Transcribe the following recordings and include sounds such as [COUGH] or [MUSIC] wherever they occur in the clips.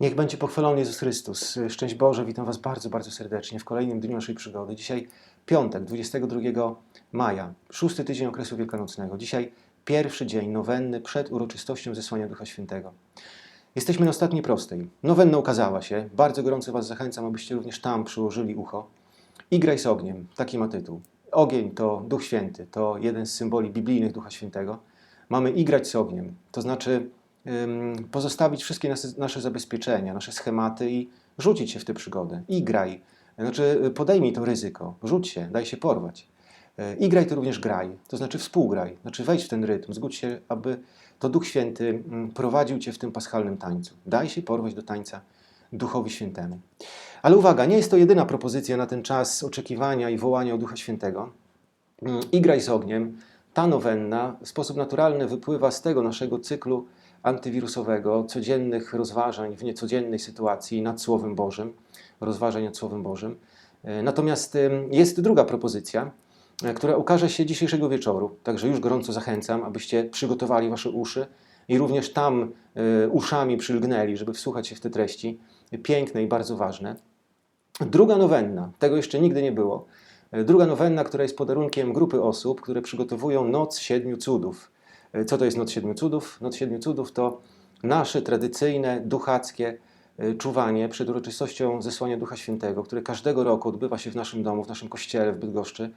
Niech będzie pochwalony Jezus Chrystus. Szczęść Boże, witam Was bardzo, bardzo serdecznie w kolejnym dniu naszej przygody. Dzisiaj piątek, 22 maja, szósty tydzień okresu wielkanocnego. Dzisiaj pierwszy dzień nowenny przed uroczystością zesłania Ducha Świętego. Jesteśmy na ostatniej prostej. Nowenna ukazała się. Bardzo gorąco Was zachęcam, abyście również tam przyłożyli ucho. I graj z ogniem. Taki ma tytuł. Ogień to Duch Święty, to jeden z symboli biblijnych Ducha Świętego. Mamy igrać z ogniem, to znaczy pozostawić wszystkie nasze, zabezpieczenia, nasze schematy i rzucić się w tę przygodę. I graj. Znaczy y, podejmij to ryzyko, rzuć się, daj się porwać. Y, I graj to również graj, to znaczy współgraj, znaczy wejdź w ten rytm, zgódź się, aby to Duch Święty mm, prowadził Cię w tym paschalnym tańcu. Daj się porwać do tańca Duchowi Świętemu. Ale uwaga, nie jest to jedyna propozycja na ten czas oczekiwania i wołania o Ducha Świętego. Mm, I graj z ogniem. Ta nowenna w sposób naturalny wypływa z tego naszego cyklu antywirusowego, codziennych rozważań w niecodziennej sytuacji nad Słowem Bożym, rozważań nad Słowem Bożym. E, Natomiast ym, jest druga propozycja, e, która ukaże się dzisiejszego wieczoru. Także już gorąco zachęcam, abyście przygotowali wasze uszy i również tam e, uszami przylgnęli, żeby wsłuchać się w te treści piękne i bardzo ważne. Druga nowenna, tego jeszcze nigdy nie było. E, Druga nowenna, która jest podarunkiem grupy osób, które przygotowują Noc Siedmiu Cudów. E, Co to jest Noc Siedmiu Cudów? Noc Siedmiu Cudów to nasze tradycyjne, duchackie e, czuwanie przed uroczystością zesłania Ducha Świętego, które każdego roku odbywa się w naszym domu, w naszym kościele w Bydgoszczy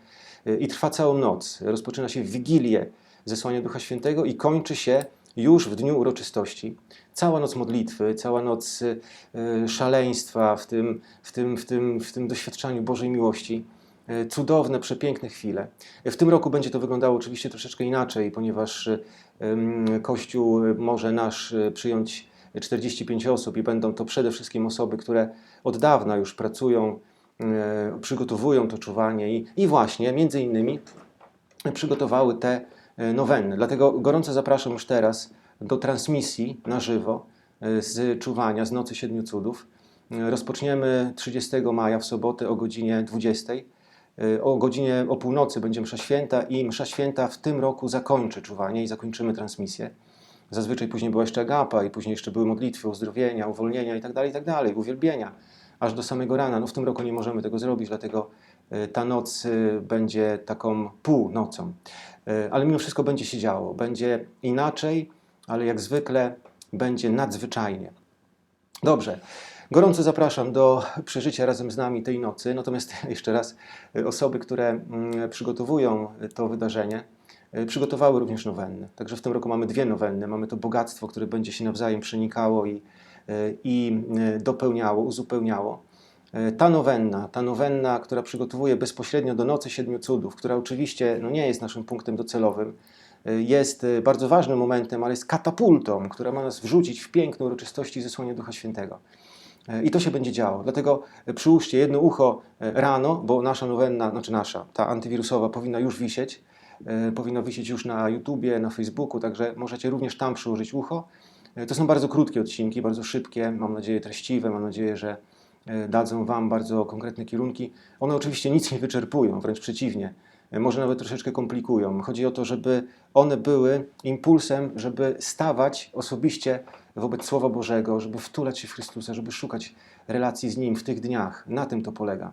e, i trwa całą noc. Rozpoczyna się w Wigilię zesłania Ducha Świętego i kończy się już w dniu uroczystości. Cała noc modlitwy, cała noc szaleństwa w tym, w tym, w tym, w tym doświadczaniu Bożej miłości. E, Cudowne, przepiękne chwile. W tym roku będzie to wyglądało oczywiście troszeczkę inaczej, ponieważ e, Kościół może nasz e, przyjąć 45 osób i będą to przede wszystkim osoby, które od dawna już pracują, przygotowują to czuwanie i, i właśnie między innymi przygotowały te nowenny. Dlatego gorąco zapraszam już teraz do transmisji na żywo z czuwania z Nocy Siedmiu Cudów. Rozpoczniemy 30 maja w sobotę o godzinie 20. E, O godzinie o północy będzie msza święta i msza święta w tym roku zakończy czuwanie i zakończymy transmisję. Zazwyczaj później była jeszcze agapa i później jeszcze były modlitwy, uzdrowienia, uwolnienia itd., itd., uwielbienia, aż do samego rana. No w tym roku nie możemy tego zrobić, dlatego e, ta noc e, będzie taką północą. Ale mimo wszystko będzie się działo. Będzie inaczej, ale jak zwykle będzie nadzwyczajnie. Dobrze. Gorąco zapraszam do przeżycia razem z nami tej nocy. Natomiast [LAUGHS] jeszcze raz, y, osoby, które mm, przygotowują to wydarzenie, y, przygotowały również nowenny. Także w tym roku mamy dwie nowenny. Mamy to bogactwo, które będzie się nawzajem przenikało i, y, i dopełniało, uzupełniało. Ta nowenna, ta nowenna, która przygotowuje bezpośrednio do Nocy Siedmiu Cudów, która oczywiście no, nie jest naszym punktem docelowym, jest bardzo ważnym momentem, ale jest katapultą, która ma nas wrzucić w piękne uroczystości zesłania Ducha Świętego. E, I to się będzie działo. Dlatego e, przyłóżcie jedno ucho e, rano, bo nasza nowenna, znaczy nasza, ta antywirusowa powinna już wisieć. Powinna wisieć już na YouTubie, na Facebooku, także możecie również tam przyłożyć ucho. To są bardzo krótkie odcinki, bardzo szybkie, mam nadzieję treściwe, mam nadzieję, że dadzą Wam bardzo konkretne kierunki. One oczywiście nic nie wyczerpują, wręcz przeciwnie. E, Może nawet troszeczkę komplikują. Chodzi o to, żeby one były impulsem, żeby stawać osobiście wobec Słowa Bożego, żeby wtulać się w Chrystusa, żeby szukać relacji z Nim w tych dniach. Na tym to polega.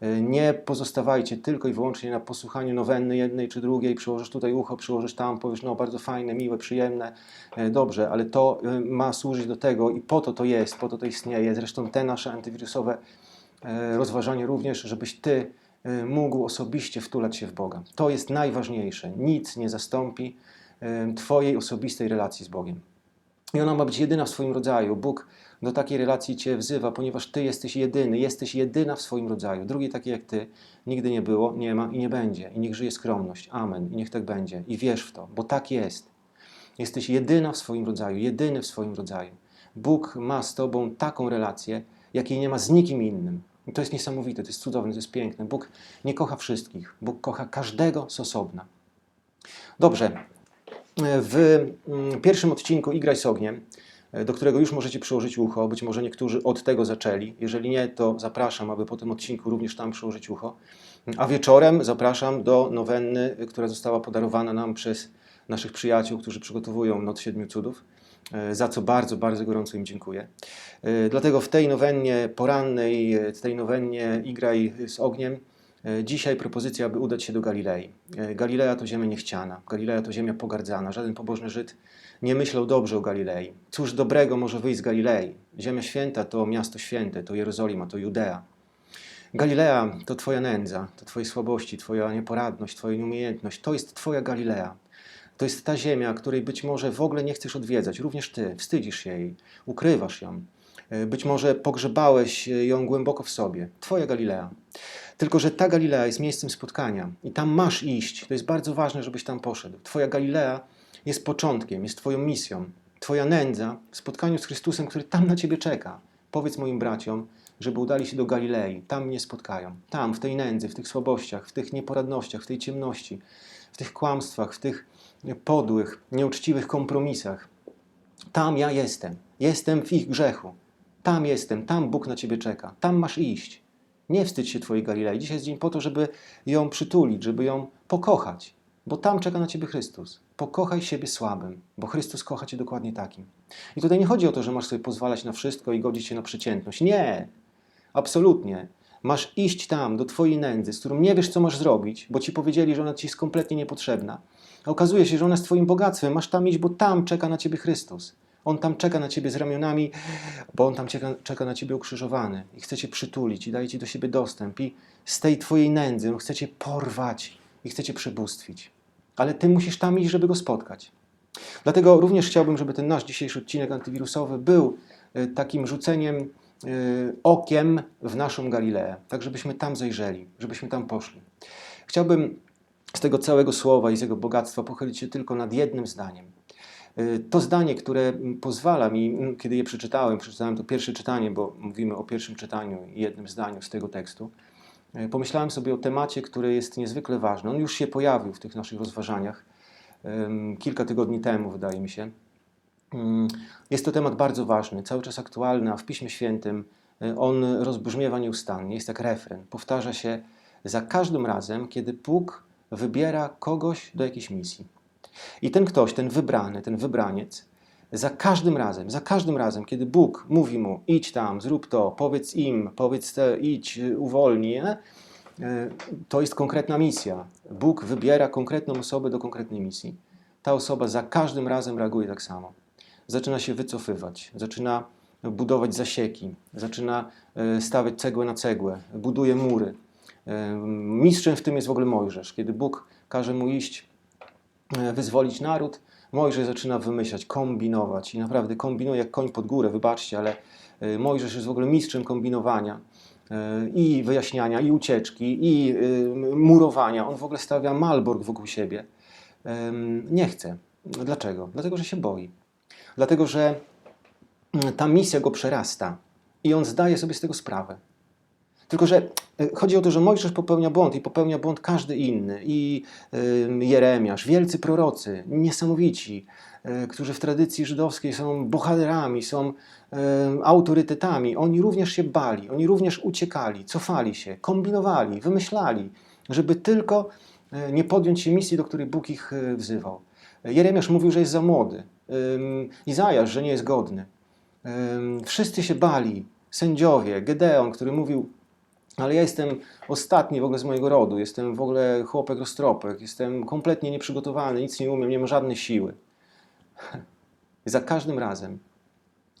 E, Nie pozostawajcie tylko i wyłącznie na posłuchaniu nowenny jednej czy drugiej, przyłożysz tutaj ucho, przyłożysz tam, powiesz, no bardzo fajne, miłe, przyjemne, e, dobrze, ale to ma służyć do tego i po to to jest, po to to istnieje. Zresztą te nasze antywirusowe rozważanie również, żebyś Ty mógł osobiście wtulać się w Boga. To jest najważniejsze. Nic nie zastąpi e, Twojej osobistej relacji z Bogiem. I ona ma być jedyna w swoim rodzaju. Bóg do takiej relacji Cię wzywa, ponieważ Ty jesteś jedyny, jesteś jedyna w swoim rodzaju. Drugiej takiej jak Ty nigdy nie było, nie ma i nie będzie. I niech żyje skromność. Amen. I niech tak będzie. I wierz w to, bo tak jest. Jesteś jedyna w swoim rodzaju, jedyny w swoim rodzaju. Bóg ma z Tobą taką relację, jakiej nie ma z nikim innym. I to jest niesamowite, to jest cudowne, to jest piękne. Bóg nie kocha wszystkich. Bóg kocha każdego z osobna. Dobrze. W mm, pierwszym odcinku Igraj z ogniem, e, do którego już możecie przyłożyć ucho, być może niektórzy od tego zaczęli. Jeżeli nie, to zapraszam, aby po tym odcinku również tam przyłożyć ucho. A wieczorem zapraszam do nowenny, która została podarowana nam przez naszych przyjaciół, którzy przygotowują Noc Siedmiu Cudów. e, za co bardzo, bardzo gorąco im dziękuję. E, Dlatego w tej nowennie porannej, e, w tej nowennie Igraj z ogniem, dzisiaj propozycja, aby udać się do Galilei. Galilea to ziemia niechciana, Galilea to ziemia pogardzana. Żaden pobożny Żyd nie myślał dobrze o Galilei. Cóż dobrego może wyjść z Galilei? Ziemia święta to miasto święte, to Jerozolima, to Judea. Galilea to Twoja nędza, to Twoje słabości, Twoja nieporadność, Twoja nieumiejętność. To jest Twoja Galilea. To jest ta ziemia, której być może w ogóle nie chcesz odwiedzać. Również Ty wstydzisz się jej, ukrywasz ją. E, Być może pogrzebałeś ją głęboko w sobie. Twoja Galilea. Tylko, że ta Galilea jest miejscem spotkania i tam masz iść. To jest bardzo ważne, żebyś tam poszedł. Twoja Galilea jest początkiem, jest Twoją misją. Twoja nędza w spotkaniu z Chrystusem, który tam na Ciebie czeka. Powiedz moim braciom, żeby udali się do Galilei. Tam mnie spotkają. Tam, w tej nędzy, w tych słabościach, w tych nieporadnościach, w tej ciemności, w tych kłamstwach, w tych podłych, nieuczciwych kompromisach. Tam ja jestem. Jestem w ich grzechu. Tam jestem. Tam Bóg na Ciebie czeka. Tam masz iść. Nie wstydź się Twojej Galilei. Dzisiaj jest dzień po to, żeby ją przytulić, żeby ją pokochać, bo tam czeka na Ciebie Chrystus. Pokochaj siebie słabym, bo Chrystus kocha Cię dokładnie takim. I tutaj nie chodzi o to, że masz sobie pozwalać na wszystko i godzić się na przeciętność. Nie, absolutnie. Masz iść tam, do Twojej nędzy, z którą nie wiesz, co masz zrobić, bo Ci powiedzieli, że ona Ci jest kompletnie niepotrzebna. A okazuje się, że ona jest Twoim bogactwem. Masz tam iść, bo tam czeka na Ciebie Chrystus. On tam czeka na Ciebie z ramionami, bo On tam czeka, czeka na Ciebie ukrzyżowany i chce Cię przytulić i daje Ci do siebie dostęp. I z tej Twojej nędzy On chce Cię porwać i chce Cię przebóstwić. Ale Ty musisz tam iść, żeby Go spotkać. Dlatego również chciałbym, żeby ten nasz dzisiejszy odcinek antywirusowy był e, takim rzuceniem okiem w naszą Galileę, tak żebyśmy tam zajrzeli, żebyśmy tam poszli. Chciałbym z tego całego słowa i z jego bogactwa pochylić się tylko nad jednym zdaniem. Y, To zdanie, które pozwala mi, mm, kiedy je przeczytałem, przeczytałem to pierwsze czytanie, bo mówimy o pierwszym czytaniu i jednym zdaniu z tego tekstu, y, pomyślałem sobie o temacie, który jest niezwykle ważny. On już się pojawił w tych naszych rozważaniach kilka tygodni temu, wydaje mi się. Ym, Jest to temat bardzo ważny, cały czas aktualny, a w Piśmie Świętym y, on rozbrzmiewa nieustannie, jest jak refren. Powtarza się za każdym razem, kiedy Bóg wybiera kogoś do jakiejś misji. I ten ktoś, ten wybrany, ten wybraniec, za każdym razem, za każdym razem, kiedy Bóg mówi mu, idź tam, zrób to, powiedz im, powiedz te, idź, uwolnij? E, to jest konkretna misja. Bóg wybiera konkretną osobę do konkretnej misji. Ta osoba za każdym razem reaguje tak samo. Zaczyna się wycofywać, zaczyna budować zasieki, zaczyna e, stawiać cegłę na cegłę, buduje mury. E, Mistrzem w tym jest w ogóle Mojżesz. Kiedy Bóg każe mu iść e, wyzwolić naród, Mojżesz zaczyna wymyślać, kombinować i naprawdę kombinuje jak koń pod górę, wybaczcie, ale Mojżesz jest w ogóle mistrzem kombinowania i wyjaśniania, i ucieczki, i murowania. On w ogóle stawia malbork wokół siebie. Nie chce. Dlaczego? Dlatego, że się boi. Dlatego, że mm, ta misja go przerasta i on zdaje sobie z tego sprawę. Tylko, że e, chodzi o to, że Mojżesz popełnia błąd i popełnia błąd każdy inny. I Jeremiasz, wielcy prorocy, niesamowici, y, którzy w tradycji żydowskiej są bohaterami, są autorytetami. Oni również się bali, oni również uciekali, cofali się, kombinowali, wymyślali, żeby tylko y, nie podjąć się misji, do której Bóg ich wzywał. Jeremiasz mówił, że jest za młody. Izajasz, że nie jest godny. Wszyscy się bali. Sędziowie, Gedeon, który mówił, ale ja jestem ostatni w ogóle z mojego rodu, jestem w ogóle chłopek roztropek, jestem kompletnie nieprzygotowany, nic nie umiem, nie mam żadnej siły. [LAUGHS] Za każdym razem,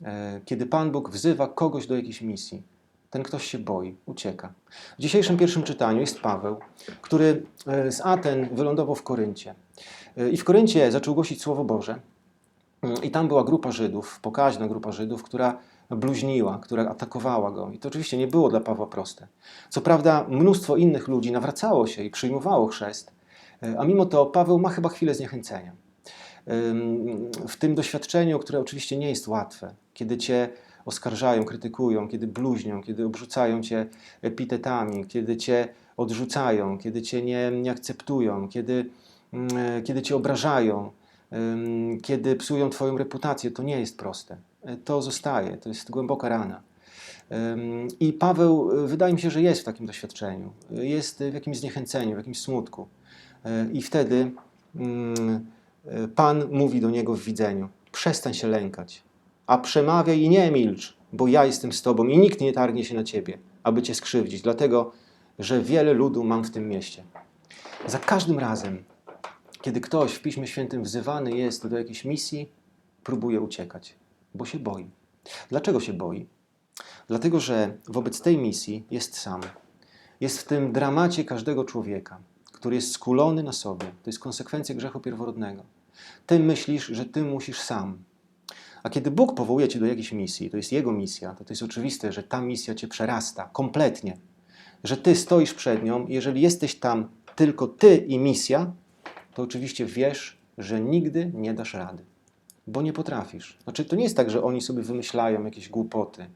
e, kiedy Pan Bóg wzywa kogoś do jakiejś misji, ten ktoś się boi, ucieka. W dzisiejszym pierwszym czytaniu jest Paweł, który e, z Aten wylądował w Koryncie. E, I w Koryncie zaczął głosić Słowo Boże. Mm, I tam była grupa Żydów, pokaźna grupa Żydów, która bluźniła, która atakowała go. I to oczywiście nie było dla Pawła proste. Co prawda, mnóstwo innych ludzi nawracało się i przyjmowało chrzest, e, a mimo to Paweł ma chyba chwilę zniechęcenia. W tym doświadczeniu, które oczywiście nie jest łatwe, kiedy cię oskarżają, krytykują, kiedy bluźnią, kiedy obrzucają cię epitetami, kiedy cię odrzucają, kiedy cię nie, nie akceptują, kiedy, mm, e, kiedy cię obrażają, kiedy psują Twoją reputację, to nie jest proste. E, To zostaje, to jest głęboka rana. I Paweł, e, wydaje mi się, że jest w takim doświadczeniu, e, jest w jakimś zniechęceniu, w jakimś smutku. I wtedy mm, Pan mówi do niego w widzeniu. Przestań się lękać, a przemawiaj i nie milcz, bo ja jestem z tobą i nikt nie targnie się na ciebie, aby cię skrzywdzić, dlatego że wiele ludu mam w tym mieście. Za każdym razem, kiedy ktoś w Piśmie Świętym wzywany jest do jakiejś misji, próbuje uciekać, bo się boi. Dlaczego się boi? Dlatego, że wobec tej misji jest sam. Jest w tym dramacie każdego człowieka, który jest skulony na sobie. To jest konsekwencja grzechu pierworodnego. Ty myślisz, że ty musisz sam. A kiedy Bóg powołuje cię do jakiejś misji, to jest Jego misja, to, to jest oczywiste, że ta misja cię przerasta kompletnie. Że ty stoisz przed nią jeżeli jesteś tam tylko ty i misja, to oczywiście wiesz, że nigdy nie dasz rady, bo nie potrafisz. Znaczy, to nie jest tak, że oni sobie wymyślają jakieś głupoty,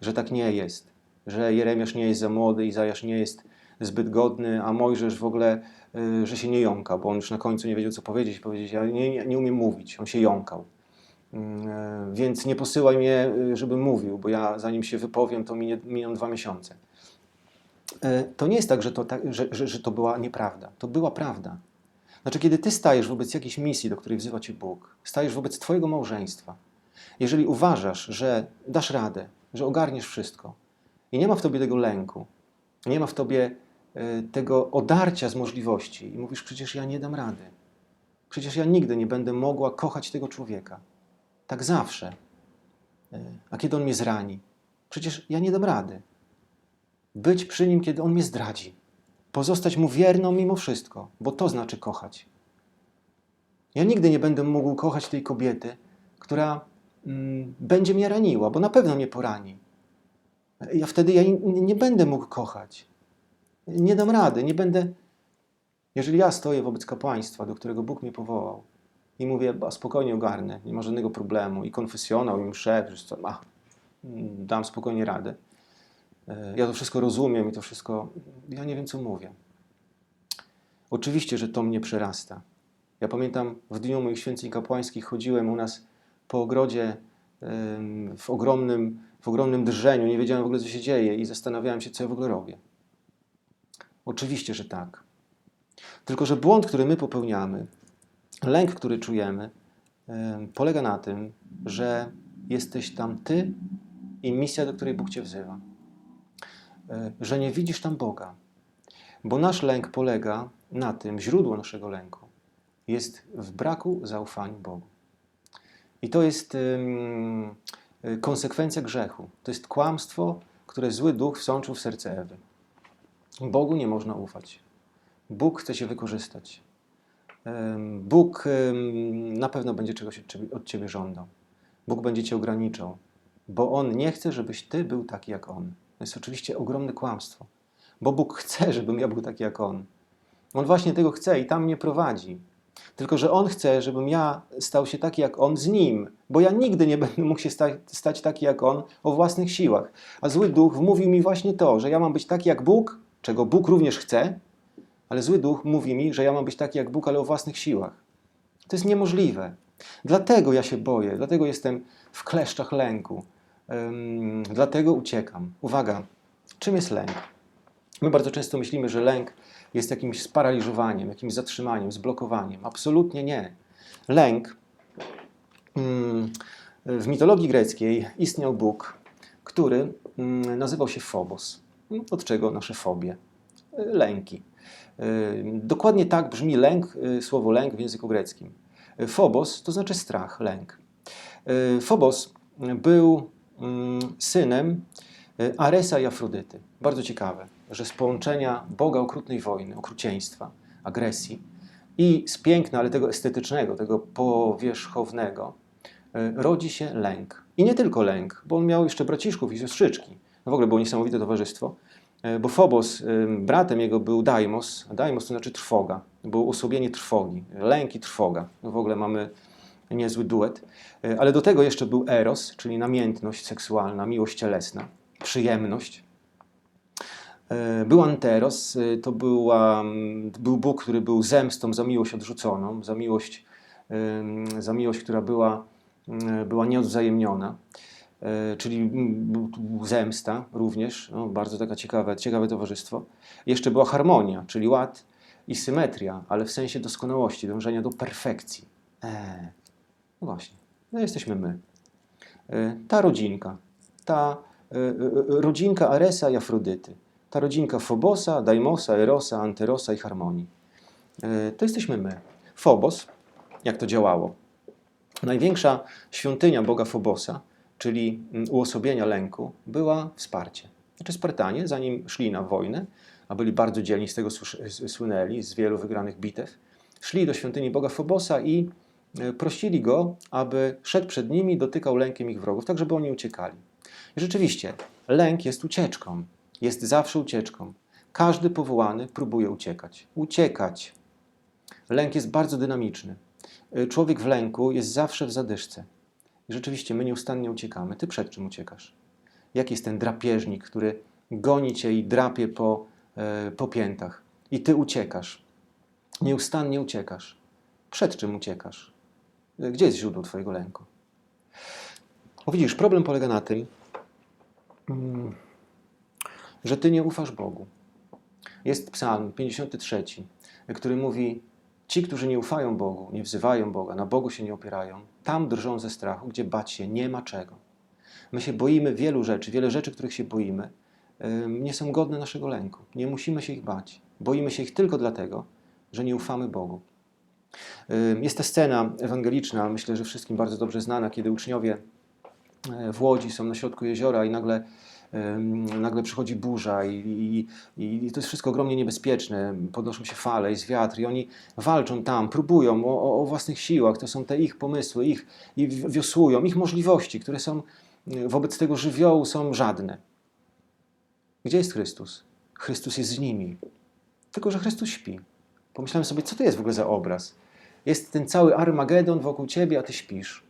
że tak nie jest, że Jeremiasz nie jest za młody, Izajasz nie jest zbyt godny, a Mojżesz w ogóle, y, że się nie jąka, bo on już na końcu nie wiedział, co powiedzieć, powiedzieć, ja nie, nie, nie umiem mówić, on się jąkał. Mm, e, Więc nie posyłaj mnie, y, żebym mówił, bo ja zanim się wypowiem, to minie, miną dwa miesiące. To nie jest tak, że to, tak że, że, że to była nieprawda. To była prawda. Znaczy, kiedy ty stajesz wobec jakiejś misji, do której wzywa cię Bóg, stajesz wobec twojego małżeństwa, jeżeli uważasz, że dasz radę, że ogarniesz wszystko i nie ma w tobie tego lęku, nie ma w tobie e, tego odarcia z możliwości i mówisz, przecież ja nie dam rady, przecież ja nigdy nie będę mogła kochać tego człowieka. Tak zawsze. E, A kiedy on mnie zrani? Przecież ja nie dam rady. Być przy nim, kiedy on mnie zdradzi. Pozostać mu wierną mimo wszystko, bo to znaczy kochać. Ja nigdy nie będę mógł kochać tej kobiety, która mm, będzie mnie raniła, bo na pewno mnie porani. Ja wtedy ja nie, będę mógł kochać. Nie dam rady, nie będę. Jeżeli ja stoję wobec kapłaństwa, do którego Bóg mnie powołał i mówię, "Ba, spokojnie ogarnę, nie ma żadnego problemu, i konfesjonał, i mszę, a, mm, dam spokojnie radę. E, Ja to wszystko rozumiem i to wszystko. Ja nie wiem, co mówię. Oczywiście, że to mnie przerasta. Ja pamiętam w dniu moich święceń kapłańskich chodziłem u nas po ogrodzie w ogromnym, w ogromnym drżeniu, nie wiedziałem w ogóle, co się dzieje i zastanawiałem się, co ja w ogóle robię. Oczywiście, że tak. Tylko, że błąd, który my popełniamy, lęk, który czujemy, em, polega na tym, że jesteś tam ty i misja, do której Bóg cię wzywa. E, Że nie widzisz tam Boga. Bo nasz lęk polega na tym, źródło naszego lęku jest w braku zaufania Bogu. I to jest y, konsekwencja grzechu. To jest kłamstwo, które zły duch wsączył w serce Ewy. Bogu nie można ufać. Bóg chce się wykorzystać. Bóg na pewno będzie czegoś od ciebie, od ciebie żądał. Bóg będzie cię ograniczał, bo On nie chce, żebyś ty był taki jak On. To jest oczywiście ogromne kłamstwo, bo Bóg chce, żebym ja był taki jak On. On właśnie tego chce i tam mnie prowadzi. Tylko, że On chce, żebym ja stał się taki jak On z Nim, bo ja nigdy nie będę mógł się stać, stać taki jak On o własnych siłach. A zły duch wmówił mi właśnie to, że ja mam być taki jak Bóg, czego Bóg również chce, ale zły duch mówi mi, że ja mam być taki jak Bóg, ale o własnych siłach. To jest niemożliwe. Dlatego ja się boję, dlatego jestem w kleszczach lęku, Dlatego uciekam. Uwaga, czym jest lęk? My bardzo często myślimy, że lęk jest jakimś sparaliżowaniem, jakimś zatrzymaniem, zblokowaniem. Absolutnie nie. Lęk mm, w mitologii greckiej istniał Bóg, który mm, nazywał się Phobos. Od czego nasze fobie? Lęki. Dokładnie tak brzmi lęk, y, słowo lęk w języku greckim. Phobos to znaczy strach, lęk. Phobos był synem y, Aresa i Afrodyty. Bardzo ciekawe, że z połączenia Boga okrutnej wojny, okrucieństwa, agresji i z piękna, ale tego estetycznego, tego powierzchownego, y, rodzi się lęk. I nie tylko lęk, bo on miał jeszcze braciszków i siostrzyczki. No w ogóle było niesamowite towarzystwo, y, bo Phobos, y, bratem jego był Daimos, a Daimos to znaczy trwoga, było osłabienie trwogi, lęk i trwoga. No w ogóle mamy niezły duet. E, Ale do tego jeszcze był eros, czyli namiętność seksualna, miłość cielesna, przyjemność. E, Był anteros, e, to była, był Bóg, który był zemstą za miłość odrzuconą, za miłość, za miłość która była, była nieodwzajemniona. Czyli zemsta również, no, bardzo taka ciekawe, ciekawe towarzystwo. Jeszcze była harmonia, czyli ład i symetria, ale w sensie doskonałości, dążenia do perfekcji. Eee, właśnie. No jesteśmy my. E, Ta rodzinka, ta e, e, rodzinka Aresa i Afrodyty, ta rodzinka Fobosa, Daimosa, Erosa, Anterosa i Harmonii. To jesteśmy my. Phobos, jak to działało? Największa świątynia boga Fobosa, czyli mm, uosobienia lęku, była wsparcie. Znaczy Spartanie, zanim szli na wojnę, a byli bardzo dzielni, z tego słynęli, z wielu wygranych bitew, szli do świątyni boga Fobosa i prosili go, aby szedł przed nimi, dotykał lękiem ich wrogów, tak żeby oni uciekali. I rzeczywiście, lęk jest ucieczką. Jest zawsze ucieczką. Każdy powołany próbuje uciekać. Uciekać. Lęk jest bardzo dynamiczny. Y, Człowiek w lęku jest zawsze w zadyszce. I rzeczywiście, my nieustannie uciekamy. Ty przed czym uciekasz? Jaki jest ten drapieżnik, który goni cię i drapie po, e, po piętach? I ty uciekasz. Nieustannie uciekasz. Przed czym uciekasz? Gdzie jest źródło twojego lęku? O, widzisz, problem polega na tym, mm, że ty nie ufasz Bogu. Jest psalm 53, który mówi: Ci, którzy nie ufają Bogu, nie wzywają Boga, na Bogu się nie opierają, tam drżą ze strachu, gdzie bać się nie ma czego. My się boimy wielu rzeczy, wiele rzeczy, których się boimy, nie są godne naszego lęku. Nie musimy się ich bać. Boimy się ich tylko dlatego, że nie ufamy Bogu. Jest ta scena ewangeliczna, myślę, że wszystkim bardzo dobrze znana, kiedy uczniowie e, w Łodzi są na środku jeziora i nagle, nagle przychodzi burza i, i, i to jest wszystko ogromnie niebezpieczne. Podnoszą się fale, jest wiatr i oni walczą tam, próbują o, o, własnych siłach. To są te ich pomysły, ich i wi- wiosłują, ich możliwości, które są y, wobec tego żywiołu są żadne. Gdzie jest Chrystus? Chrystus jest z nimi. Tylko, że Chrystus śpi. Pomyślałem sobie, co to jest w ogóle za obraz? Jest ten cały Armagedon wokół ciebie, a ty śpisz.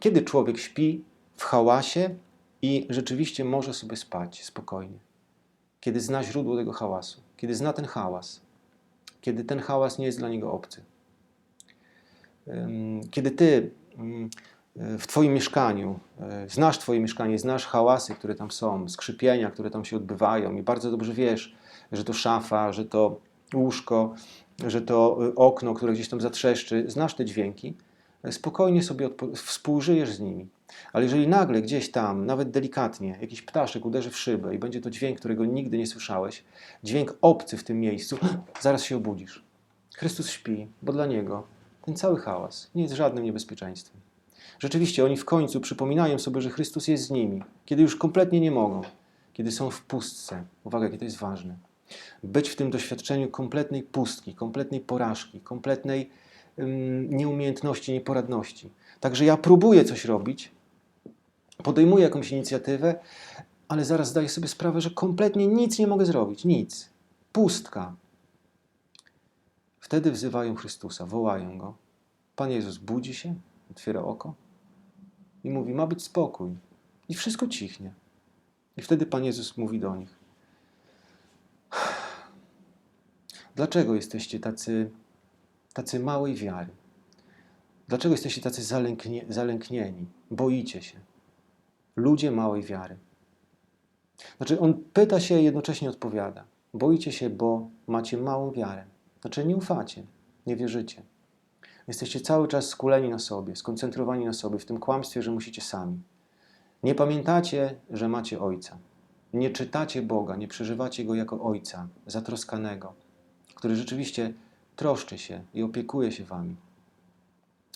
Kiedy człowiek śpi w hałasie i rzeczywiście może sobie spać spokojnie? Kiedy zna źródło tego hałasu, kiedy zna ten hałas, kiedy ten hałas nie jest dla niego obcy. Kiedy ty ym, w Twoim mieszkaniu y, znasz Twoje mieszkanie, znasz hałasy, które tam są, skrzypienia, które tam się odbywają i bardzo dobrze wiesz, że to szafa, że to łóżko, że to y, okno, które gdzieś tam zatrzeszczy, znasz te dźwięki, y, spokojnie sobie współżyjesz z nimi. Ale jeżeli nagle gdzieś tam, nawet delikatnie, jakiś ptaszek uderzy w szybę i będzie to dźwięk, którego nigdy nie słyszałeś, dźwięk obcy w tym miejscu, [GASPS] zaraz się obudzisz. Chrystus śpi, bo dla Niego ten cały hałas nie jest żadnym niebezpieczeństwem. Rzeczywiście oni w końcu przypominają sobie, że Chrystus jest z nimi, kiedy już kompletnie nie mogą, kiedy są w pustce. Uwaga, jakie to jest ważne. Być w tym doświadczeniu kompletnej pustki, kompletnej porażki, kompletnej ym, nieumiejętności, nieporadności. Także ja próbuję coś robić, podejmuję jakąś inicjatywę, ale zaraz zdaję sobie sprawę, że kompletnie nic nie mogę zrobić. Nic. Pustka. Wtedy wzywają Chrystusa, wołają Go. Pan Jezus budzi się, otwiera oko i mówi, ma być spokój. I wszystko cichnie. I wtedy Pan Jezus mówi do nich, dlaczego jesteście tacy, tacy małej wiary? Dlaczego jesteście tacy zalęknie, zalęknieni? Boicie się. Ludzie małej wiary. Znaczy, on pyta się i jednocześnie odpowiada. Boicie się, bo macie małą wiarę. Znaczy, nie ufacie, nie wierzycie. Jesteście cały czas skuleni na sobie, skoncentrowani na sobie, w tym kłamstwie, że musicie sami. Nie pamiętacie, że macie Ojca. Nie czytacie Boga, nie przeżywacie Go jako Ojca, zatroskanego, który rzeczywiście troszczy się i opiekuje się Wami.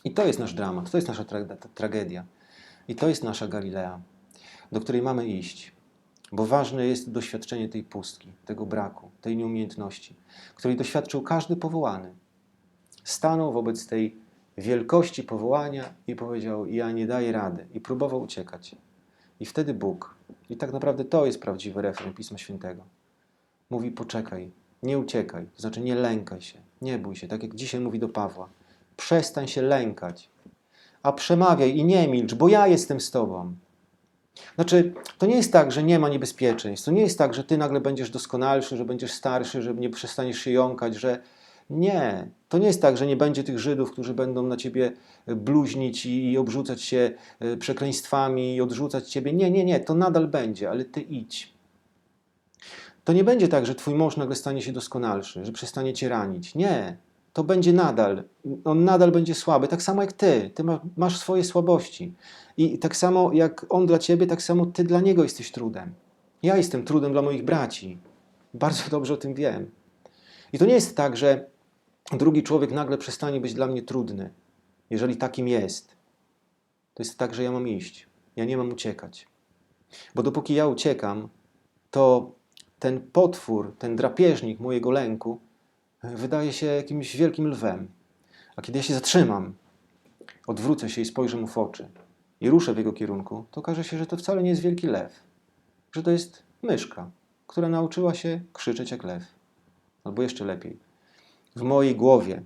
I to jest nasz dramat, to jest nasza tra tragedia. I to jest nasza Galilea, do której mamy iść. Bo ważne jest doświadczenie tej pustki, tego braku, tej nieumiejętności, której doświadczył każdy powołany. Stanął wobec tej wielkości powołania i powiedział: Ja nie daję rady, i próbował uciekać. I wtedy Bóg, i tak naprawdę to jest prawdziwy refren Pisma Świętego, mówi: Poczekaj, nie uciekaj, to znaczy nie lękaj się, nie bój się, tak jak dzisiaj mówi do Pawła. Przestań się lękać, a przemawiaj i nie milcz, bo ja jestem z tobą. Znaczy, to nie jest tak, że nie ma niebezpieczeństw. To nie jest tak, że ty nagle będziesz doskonalszy, że będziesz starszy, że nie przestaniesz się jąkać, że nie. To nie jest tak, że nie będzie tych Żydów, którzy będą na ciebie bluźnić i, i obrzucać się e, przekleństwami i odrzucać ciebie. Nie, nie, nie. To nadal będzie, ale ty idź. To nie będzie tak, że twój mąż nagle stanie się doskonalszy, że przestanie cię ranić. Nie. to będzie nadal, on nadal będzie słaby, tak samo jak ty. Ty ma, masz swoje słabości. I tak samo jak on dla ciebie, tak samo ty dla niego jesteś trudem. Ja jestem trudem dla moich braci. Bardzo dobrze o tym wiem. I to nie jest tak, że drugi człowiek nagle przestanie być dla mnie trudny, jeżeli takim jest. To jest tak, że ja mam iść. Ja nie mam uciekać. Bo dopóki ja uciekam, to ten potwór, ten drapieżnik mojego lęku wydaje się jakimś wielkim lwem. A kiedy ja się zatrzymam, odwrócę się i spojrzę mu w oczy i ruszę w jego kierunku, to okaże się, że to wcale nie jest wielki lew, że to jest myszka, która nauczyła się krzyczeć jak lew. Albo jeszcze lepiej. W mojej głowie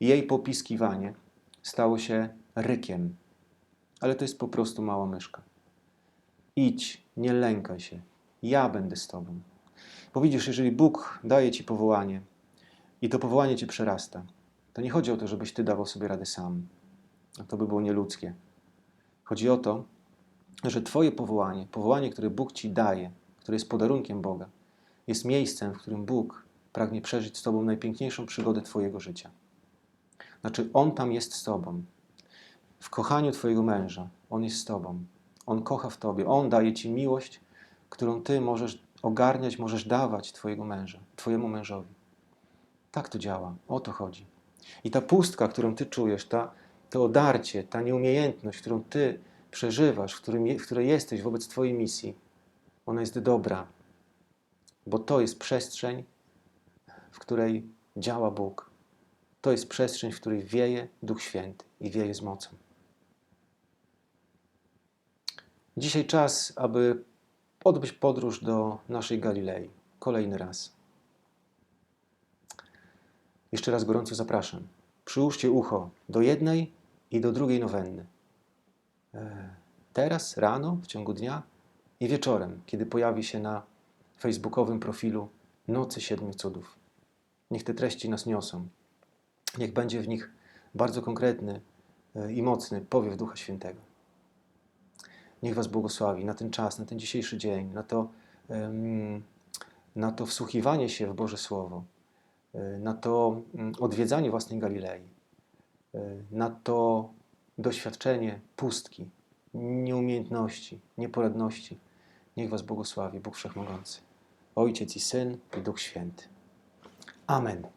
jej popiskiwanie stało się rykiem, ale to jest po prostu mała myszka. Idź, nie lękaj się. Ja będę z tobą. Bo widzisz, jeżeli Bóg daje ci powołanie i to powołanie cię przerasta, to nie chodzi o to, żebyś ty dawał sobie radę sam. To by było nieludzkie. Chodzi o to, że twoje powołanie, powołanie, które Bóg ci daje, które jest podarunkiem Boga, jest miejscem, w którym Bóg pragnie przeżyć z tobą najpiękniejszą przygodę twojego życia. Znaczy, On tam jest z tobą. W kochaniu twojego męża On jest z tobą. On kocha w tobie. On daje ci miłość, którą ty możesz ogarniać, możesz dawać twojego męża, twojemu mężowi. Tak to działa. O to chodzi. I ta pustka, którą ty czujesz, ta, to odarcie, ta nieumiejętność, którą ty przeżywasz, w, którym, w której jesteś wobec twojej misji, ona jest dobra. Bo to jest przestrzeń, w której działa Bóg. To jest przestrzeń, w której wieje Duch Święty i wieje z mocą. Dzisiaj czas, aby odbyć podróż do naszej Galilei. Kolejny raz. Jeszcze raz gorąco zapraszam. Przyłóżcie ucho do jednej i do drugiej nowenny. E, Teraz, rano, w ciągu dnia i wieczorem, kiedy pojawi się na facebookowym profilu Nocy Siedmiu Cudów. Niech te treści nas niosą. Niech będzie w nich bardzo konkretny e, i mocny powiew Ducha Świętego. Niech Was błogosławi na ten czas, na ten dzisiejszy dzień, na to, na to wsłuchiwanie się w Boże Słowo, e, na to mm, odwiedzanie własnej Galilei, e, na to doświadczenie pustki, nieumiejętności, nieporadności. Niech Was błogosławi Bóg Wszechmogący, Ojciec i Syn i Duch Święty. Amen.